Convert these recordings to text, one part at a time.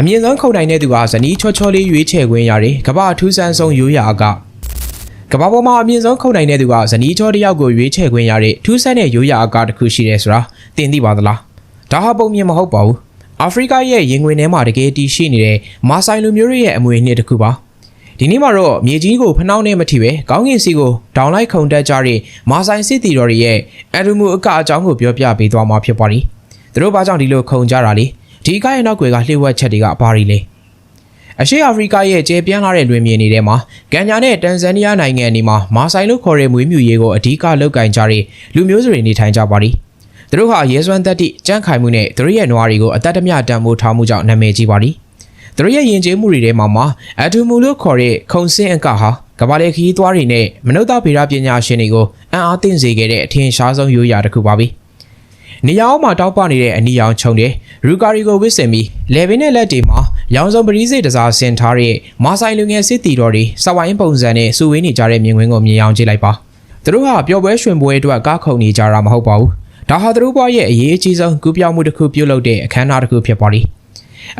အမြင့်ဆုံးခုန်နိုင်တဲ့သူကဇနီးချောချောလေးရွေးချယ်ခွင့်ရတယ်ကမ္ဘာအထူးဆန်းဆုံးရိုးရာအကကမ္ဘာပေါ်မှာအမြင့်ဆုံးခုန်နိုင်တဲ့သူကဇနီးချောတစ်ယောက်ကိုရွေးချယ်ခွင့်ရတဲ့ထူးဆန်းတဲ့ရိုးရာအကတစ်ခုရှိတယ်ဆိုတာသင်သိပါသလားဒါဟာပုံမြင်မဟုတ်ပါဘူးအာဖရိကရဲ့ရင်ခွင်ထဲမှာတကယ်တည်ရှိနေတဲ့မာဆိုင်လူမျိုးတွေရဲ့အမွေအနှစ်တစ်ခုပါဒီနေ့မှာတော့မြေကြီးကိုဖနှောင်းနဲ့မထိပဲကောင်းကင်စီကိုဒေါင်လိုက်ခုန်တက်ကြတဲ့မာဆိုင်စစ်တီတော်တွေရဲ့အရူမူအကအကြောင်းကိုပြောပြပေးသွားမှာဖြစ်ပါတယ်သူတို့ဘာကြောင့်ဒီလိုခုန်ကြတာလဲ ဒီအကရဲ့နောက်ွယ်ကလှည့်ဝက်ချက်တွေကဘာတွေလဲအရှေ့အာဖရိကရဲ့ကျေပြန့်လာတဲ့လွင်မြေတွေထဲမှာကန်ညာနဲ့တန်ဇန်နီးယားနိုင်ငံတွေမှာမာဆိုင်လို့ခေါ်တဲ့မွေးမြူရေးကိုအဓိကလုပ်ကင်ကြတဲ့လူမျိုးစုတွေနေထိုင်ကြပါတယ်သူတို့ဟာရဲစွမ်းတက်တိကြန့်ခိုင်မှုနဲ့သူတို့ရဲ့နွားတွေကိုအသက်တမျှတန်ဖိုးထားမှုကြောင့်နာမည်ကြီးပါတယ်သူတို့ရဲ့ယဉ်ကျေးမှုတွေထဲမှာမှာအတူမူလို့ခေါ်တဲ့ခုံစင်းအကဟာကဘာလေခီးသွားတွေနဲ့မနုဿဗေဒပညာရှင်တွေကိုအံ့အားသင့်စေခဲ့တဲ့အထင်ရှားဆုံးရိုးရာတစ်ခုပါပဲ နေရာအောင်မှာတောက်ပနေတဲ့အနီရောင်ခြုံတဲ့ရူကာရီကိုဝစ်စင်ပြီးလေဘင်းနဲ့လက်တွေမှာရောင်စုံပရိစေတစားဆင်ထားတဲ့မာဆိုင်လူငယ်စစ်တီတော်တွေစဝိုင်းပုံစံနဲ့စုဝေးနေကြတဲ့မြင်ကွင်းကိုမြင်အောင်ကြည့်လိုက်ပါသူတို့ဟာပျော်ပွဲရွှင်ပွဲအတွက်ကားခုန်နေကြတာမဟုတ်ပါဘူးဒါဟာသူတို့ဘဝရဲ့အရေးအကြီးဆုံးကူးပြောင်းမှုတစ်ခုပြုလုပ်တဲ့အခမ်းအနားတစ်ခုဖြစ်ပါလိမ့်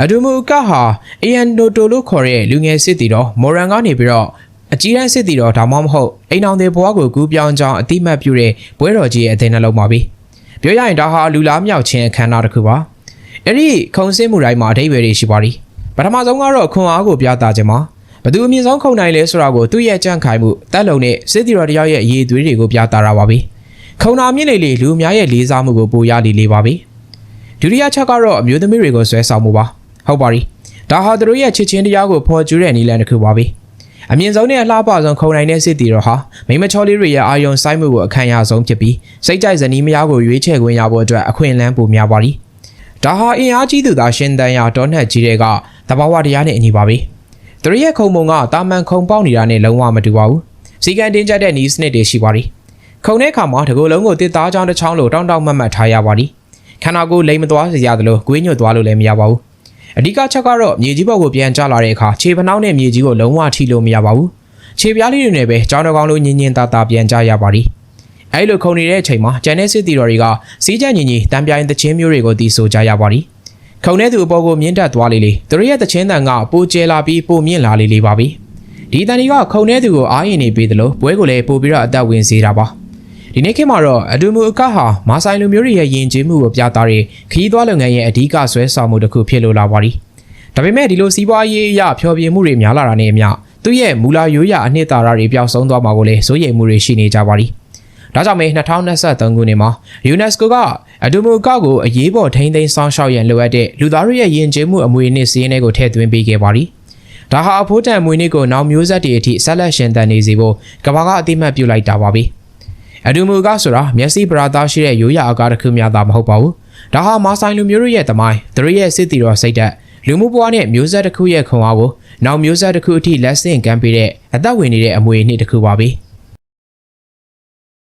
အဒူမူကဟာအီယန်နိုတိုလို့ခေါ်တဲ့လူငယ်စစ်တီတော်မော်ရန်ကနေပြီးတော့အကြီးတန်းစစ်တီတော်ဒါမှမဟုတ်အိမ်အောင်တဲ့ဘဝကိုကူးပြောင်းကြောင်းအတိမတ်ပြုတဲ့ပွဲတော်ကြီးရဲ့အသင်းနှလုံးပါပဲ ပြောရရင်ဒါဟာလူလားမြောက်ခြင်းအခမ်းအနားတစ်ခုပါအဲ့ဒီခုံစင်းမှုတိုင်းမှာအဓိပ္ပာယ်တွေရှိပါလိမ့်ပထမဆုံးကတော့ခွန်အားကိုပြသခြင်းပါဘသူအမြင့်ဆုံးခုံနိုင်လဲဆိုတာကိုသူ့ရဲ့ကြန့်ခိုင်မှုတက်လုံနဲ့စစ်တီတော်တယောက်ရဲ့အရေးအသွေးတွေကိုပြသတာပါပဲခုံနာမြင့်လေလေလူအများရဲ့လေးစားမှုကိုပိုရလေလေပါပဲဒုတိယချက်ကတော့အမျိုးသမီးတွေကိုဆွဲဆောင်မှုပါဟုတ်ပါပြီဒါဟာသူတို့ရဲ့ချစ်ချင်းတရားကိုဖော်ကျူးတဲ့နည်းလမ်းတစ်ခုပါပဲ အမြင့်ဆုံးနဲ့အလှပဆုံးခုံနိုင်တဲ့စစ်တီတော်ဟာမိမချောလေးတွေရဲ့အာယုံစိုက်မှုကိုအခမ်းအရဆုံးဖြစ်ပြီးစိတ်ကြိုက်ဇနီးမယားကိုရွေးချယ်ခွင့်ရဖို့အတွက်အခွင့်အလမ်းပိုများပါလိဒါဟာအင်အားကြီးသူသာရှင်တန်ရာတောနှက်ကြီးတဲ့ကတဘာဝတရားနဲ့အညီပါပဲသူတို့ရဲ့ခုံပုံကတာမန်ခုံပေါက်နေတာနဲ့လုံးဝမတူပါဘူးစီကန်တင်းကျပ်တဲ့နီးစနစ်တွေရှိပါလိခုံတဲ့အခါမှာတကူလုံးကိုတစ်သားချောင်းတစ်ချောင်းလိုတောင်းတောင်းမတ်မတ်ထားရပါလိခန္ဓာကိုယ်လိမ်မသွားစေရသလိုဂွေးညွတ်သွားလို့လည်းမရပါဘူး အဓိကချက်ကတော့မြေကြီးဘောက်ကိုပြန်ကျလာတဲ့အခါခြေဖနှောင်းနဲ့မြေကြီးကိုလုံးဝထိလို့မရပါဘူးခြေပြားလေးတွေနဲ့ပဲကြောင်းတကောင်လိုညင်ညင်တာတာပြန်ကျရပါလိအဲ့လိုခုံနေတဲ့အချိန်မှာဂျန်နဲ့စစ်တီတော်တွေကစီးကြညင်ကြီးတံပြိုင်တချင်းမျိုးတွေကိုတီးဆိုကြရပါလိခုံတဲ့သူအပေါ်ကိုမြင့်တက်သွားလေလေသူတို့ရဲ့တချင်းတန်ကပိုကျဲလာပြီးပိုမြင့်လာလေလေပါပဲဒီတန်ဒီကခုံတဲ့သူကိုအားရင်နေပေးသလိုပွဲကိုလည်းပို့ပြီးတော့အသက်ဝင်စေတာပါ ဒီနေ့ခေတ်မှာတော့အဒူမူအကဟာမာဆိုင်လူမျိုးတွေရဲ့ယဉ်ကျေးမှုကိုပြသတဲ့ခရီးသွားလုပ်ငန်းရဲ့အဓိကဆွဲဆောင်မှုတစ်ခုဖြစ်လို့လာပါသည်ဒါပေမဲ့ဒီလိုစီးပွားရေးအရဖျော်ဖြေမှုတွေများလာတာနဲ့အမျှသူ့ရဲ့မူလာရိုးရာအနှစ်သာရတွေပျောက်ဆုံးသွားမှာကိုလည်းစိုးရိမ်မှုတွေရှိနေကြပါသည်ဒါကြောင့်မဲ2023ခုနှစ်မှာ UNESCO ကအဒူမူအကကိုအရေးပေါ်ထိန်းသိမ်းဆောင်ရှောက်ရန်လိုအပ်တဲ့လူသားတို့ရဲ့ယဉ်ကျေးမှုအမွေအနှစ်စည်းရင်းတွေကိုထည့်သွင်းပေးခဲ့ပါသည်ဒါဟာအဖို့တန်မွေနှစ်ကိုနောက်မျိုးဆက်တွေအထိဆက်လက်ရှင်သန်နေစေဖို့ကမ္ဘာကအသိမှတ်ပြုလိုက်တာပါပဲ အဒူမူကဆိုတာမျက်စိပရာသားရှိတဲ့ရိုးရာအကားတစ်ခုများသာမဟုတ်ပါဘူးဒါဟာမာဆိုင်လူမျိုးတို့ရဲ့သမိုင်းသူတို့ရဲ့စစ်တီတော်စိတ်ဓာတ်လူမှုဘဝနဲ့မျိုးဆက်တစ်ခုရဲ့ခွန်အားကိုနောက်မျိုးဆက်တစ်ခုအထိလက်ဆင့်ကမ်းပေးတဲ့အသက်ဝင်နေတဲ့အမွေအနှစ်တစ်ခုပါပဲ။